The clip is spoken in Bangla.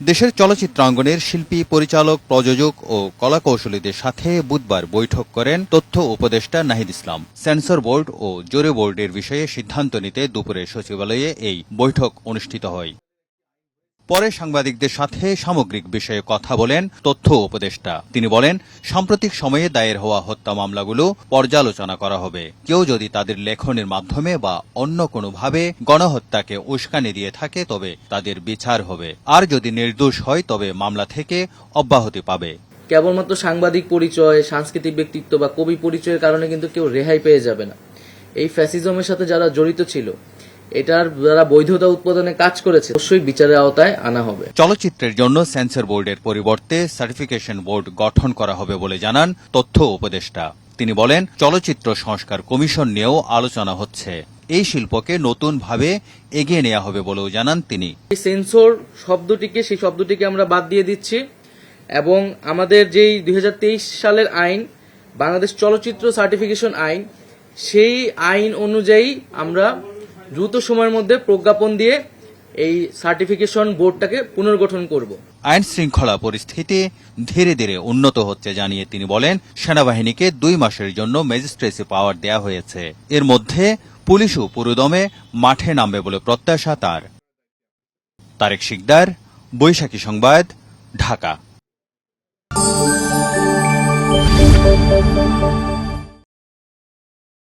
দেশের চলচ্চিত্রাঙ্গনের শিল্পী, পরিচালক, প্রযোজক ও কলাকৌশলীদের সাথে বুধবার বৈঠক করেন তথ্য উপদেষ্টা নাহিদ ইসলাম। সেন্সর বোর্ড ও জোরে বোর্ডের বিষয়ে সিদ্ধান্ত নিতে দুপুরে সচিবালয়ে এই বৈঠক অনুষ্ঠিত হয়। পরে সাংবাদিকদের সাথে সামগ্রিক বিষয়ে কথা বলেন তথ্য উপদেষ্টা। তিনি বলেন, সাম্প্রতিক সময়ে দায়ের হওয়া হত্যা মামলাগুলো পর্যালোচনা করা হবে। কেউ যদি তাদের লেখনের মাধ্যমে বা অন্য কোনোভাবে গণহত্যাকে উস্কানি দিয়ে থাকে, তবে তাদের বিচার হবে। আর যদি নির্দোষ হয়, তবে মামলা থেকে অব্যাহতি পাবে। কেবলমাত্র সাংবাদিক পরিচয়, সাংস্কৃতিক ব্যক্তিত্ব বা কবি পরিচয়ের কারণে কিন্তু কেউ রেহাই পেয়ে যাবে না। এই ফ্যাসিজমের সাথে যারা জড়িত ছিল এটার যারা বৈধতা উৎপাদনে কাজ করেছে অবশ্যই বিচারের আওতায় আনা হবে। চলচ্চিত্রের জন্য সেন্সর বোর্ডের পরিবর্তে সার্টিফিকেশন বোর্ড গঠন করা হবে বলে জানান তথ্য উপদেষ্টা। তিনি বলেন চলচ্চিত্র সংস্কার কমিশন নিয়েও আলোচনা হচ্ছে। এই শিল্পকে নতুনভাবে এগিয়ে নেওয়া হবে বলেও জানান তিনি। এই সেন্সর শব্দটিকে সেই শব্দটিকে আমরা বাদ দিয়ে দিচ্ছি এবং আমাদের যেই দুই হাজার তেইশ সালের আইন বাংলাদেশ চলচ্চিত্র সার্টিফিকেশন আইন সেই আইন অনুযায়ী আমরা দ্রুত সময়ের মধ্যে প্রজ্ঞাপন দিয়ে এই সার্টিফিকেশন বোর্ডটাকে পুনর্গঠন করব। আইন শৃঙ্খলা পরিস্থিতি ধীরে ধীরে উন্নত হচ্ছে জানিয়ে তিনি বলেন, সেনাবাহিনীকে দুই মাসের জন্য ম্যাজিস্ট্রেসি পাওয়ার দেয়া হয়েছে। এর মধ্যে পুলিশও পুরোদমে মাঠে নামবে বলে প্রত্যাশা তার। তারেক শিকদার, বৈশাখী সংবাদ, ঢাকা।